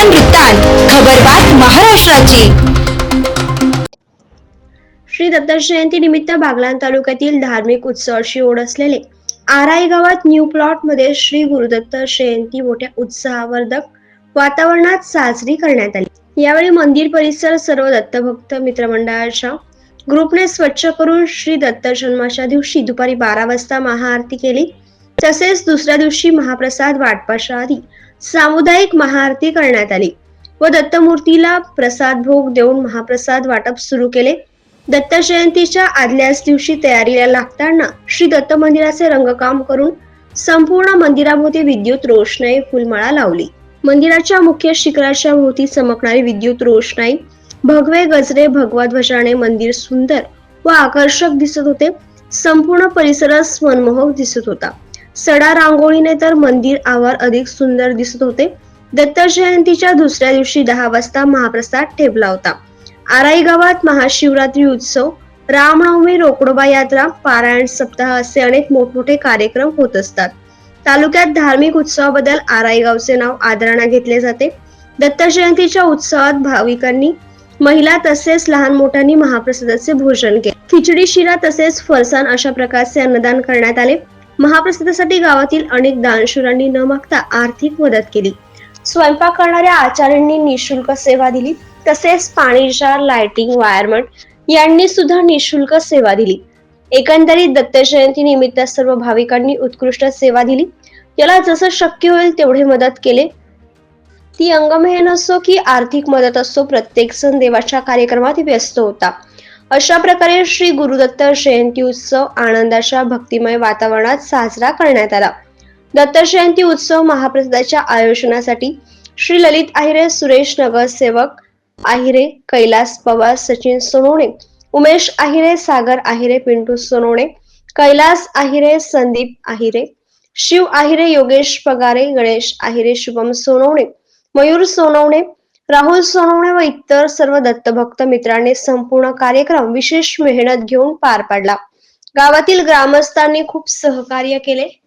महान वृत्तांत खबरबात महाराष्ट्राची. श्री दत्त जयंती निमित्त बागलाण तालुक्यातील धार्मिक उत्सवाशी ओढ असलेले आराई गावात न्यू प्लॉटमध्ये श्री गुरुदत्त जयंती मोठ्या उत्साहवर्धक वातावरणात साजरी करण्यात आली. यावेळी मंदिर परिसर सर्व दत्तभक्त मित्रमंडळाच्या ग्रुपने स्वच्छ करून श्री दत्त जन्माच्या दिवशी दुपारी बारा वाजता महाआरती केली. तसेच दुसऱ्या दिवशी महाप्रसाद वाटपाच्या आधी सामुदायिक महाआरती करण्यात आली व दत्तमूर्तीला प्रसाद भोग देऊन महाप्रसाद वाटप सुरू केले. दत्त जयंतीच्या आदल्याच दिवशी तयारीला लागताना श्री दत्त मंदिराचे रंगकाम करून संपूर्ण मंदिराभोवती विद्युत रोषणाई फुलमाळा लावली. मंदिराच्या मुख्य शिखराच्या भोवती चमकणारी विद्युत रोषणाई भगवे गजरे भगवा ध्वजाने मंदिर सुंदर व आकर्षक दिसत होते. संपूर्ण परिसरात मनमोहक दिसत होता. सडा रांगोळीने तर मंदिर आवार अधिक सुंदर दिसत होते. दत्त जयंतीच्या दुसऱ्या दिवशी दहा वाजता महाप्रसाद ठेवला होता. आराई गावात महाशिवरात्री उत्सव रामनवमी रोकडोबा यात्रा पारायण सप्ताह असे अनेक मोठमोठे कार्यक्रम होत असतात. तालुक्यात धार्मिक उत्सवाबद्दल आराई गावचे नाव आदराने घेतले जाते. दत्त जयंतीच्या उत्सवात भाविकांनी महिला तसेच लहान मोठ्यांनी महाप्रसादाचे भोजन केले. खिचडी शिरा तसेच फरसाण अशा प्रकारचे अन्नदान करण्यात आले. महाप्रसादासाठी गावातील अनेक दानशूरांनी न मागता आर्थिक मदत केली. स्वयंपाक करणाऱ्या आचार्यांनी निशुल्क सेवा दिली तसेच पाणी जार लाइटिंग वायरमन यांनी सुद्धा निशुल्क सेवा दिली. एकंदरीत दत्त जयंती निमित्त सर्व भाविकांनी उत्कृष्ट सेवा दिली. याला जसं शक्य होईल तेवढे मदत केले. ती अंगमेहन असो की आर्थिक मदत असो प्रत्येक सण देवाच्या कार्यक्रमात व्यस्त होता. अशा प्रकारे श्री गुरुदत्त जयंती उत्सव आनंदाच्या भक्तिमय वातावरणात साजरा करण्यात आला. दत्त जयंती उत्सव महाप्रसादाच्या आयोजनासाठी श्री ललित आहिरे सुरेश नगरसेवक आहिरे कैलास पवार सचिन सोनवणे उमेश आहिरे सागर आहिरे पिंटू सोनवणे कैलास आहिरे संदीप आहिरे शिव आहिरे योगेश पगारे गणेश आहिरे शुभम सोनवणे मयूर सोनवणे राहुल सोनवणे व इतर सर्व दत्तभक्त मित्रांनी संपूर्ण कार्यक्रम विशेष मेहनत घेऊन पार पाडला. गावातील ग्रामस्थांनी खूप सहकार्य केले.